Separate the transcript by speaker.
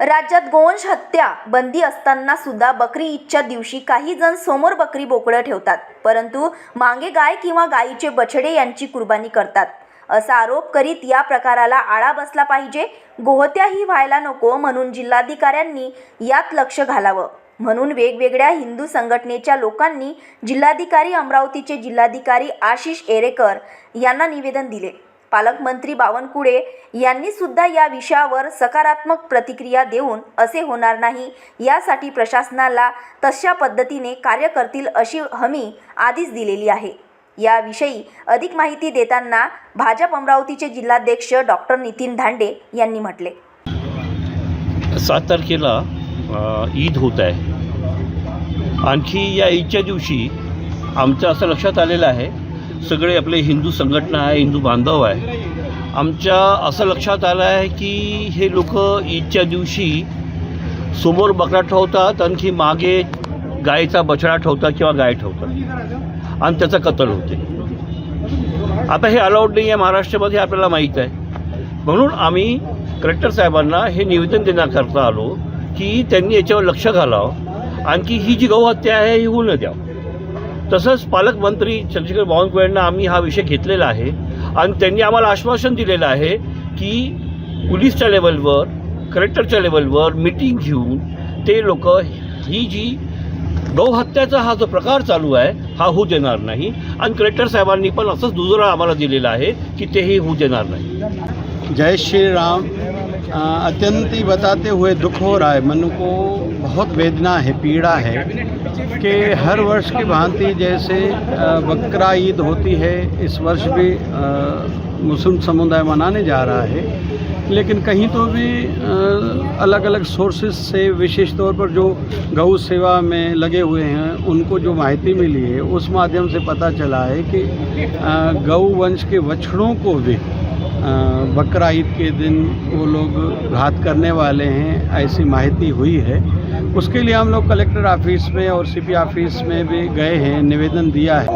Speaker 1: राज्यात गोवंश हत्या बंदी असताना सुद्धा बकरी ईदच्या दिवशी काही जण समोर बकरी बोकडं ठेवतात. परंतु मागे गाय किंवा गायीचे बछडे यांची कुर्बानी करतात. असा आरोप करीत या प्रकाराला आळा बसला पाहिजे. गोहत्याही व्हायला नको म्हणून जिल्हाधिकाऱ्यांनी यात लक्ष घालावं. म्हणून वेगवेगळ्या हिंदू संघटनेच्या लोकांनी जिल्हाधिकारी अमरावतीचे जिल्हाधिकारी आशिष एरेकर यांना निवेदन दिले. पालकमंत्री बावनकुळे यांनी सुद्धा या विषयावर सकारात्मक प्रतिक्रिया देऊन असे होणार नाही. यासाठी प्रशासनाला तशा पद्धतीने कार्य करतील अशी हमी आधीच दिलेली आहे. याविषयी अधिक माहिती देताना भाजप अमरावतीचे जिल्हाध्यक्ष डॉक्टर नितीन धांडे यांनी म्हटले.
Speaker 2: सात तारखेला ईद होत आहे. आणखी या ईदच्या दिवशी आमचं असं लक्षात आलेलं आहे सगळे आपले हिंदू संघटना आहे हिंदू बांधव आहे. आमच्या असं लक्षात आलं आहे की हे लोक ईदच्या दिवशी समोर बकरा ठेवतात आणखी मागे गायीचा बछडा ठेवतात किंवा गाय ठेवतात. आणि त्याचं कत्तल होते. आता हे अलाउड नाही आहे महाराष्ट्रामध्ये आपल्याला माहीत आहे. म्हणून आम्ही कलेक्टर साहेबांना हे निवेदन देण्याकरता आलो की त्यांनी याच्यावर लक्ष घालावं. आणखी ही जी गौहत्या आहे ही होऊ न द्यावं. तसंच पालकमंत्री चंद्रशेखर बावनकुळेंना आम्ही हा विषय घेतलेला आहे. आणि त्यांनी आम्हाला आश्वासन दिलेलं आहे की पोलीसच्या लेवलवर कलेक्टरच्या लेवलवर मिटिंग घेऊन ते लोक ही जी गौहत्याचा हा जो प्रकार चालू आहे हा होऊ देणार नाही. आणि कलेक्टर साहेबांनी पण असंच दुजोरा आम्हाला दिलेला आहे की तेही होऊ देणार नाही.
Speaker 3: जय श्री राम अत्यंत बताते हुए दुख हो रहा है मन को बहुत वेदना है पीड़ा है कि हर वर्ष की भांति जैसे बकरा ईद होती है इस वर्ष भी मुस्लिम समुदाय मनाने जा रहा है। लेकिन कहीं तो भी अलग अलग सोर्सेज से विशेष तौर पर जो गौ सेवा में लगे हुए हैं उनको जो माहिती मिली है उस माध्यम से पता चला है कि अ, गौ वंश के बछड़ों को भी बकरा ईद के दिन वो लोग घात करने वाले हैं ऐसी माहिती हुई है। उसके लिए हम लोग कलेक्टर ऑफ़िस में और सीपी ऑफ़िस में भी गए हैं निवेदन दिया है।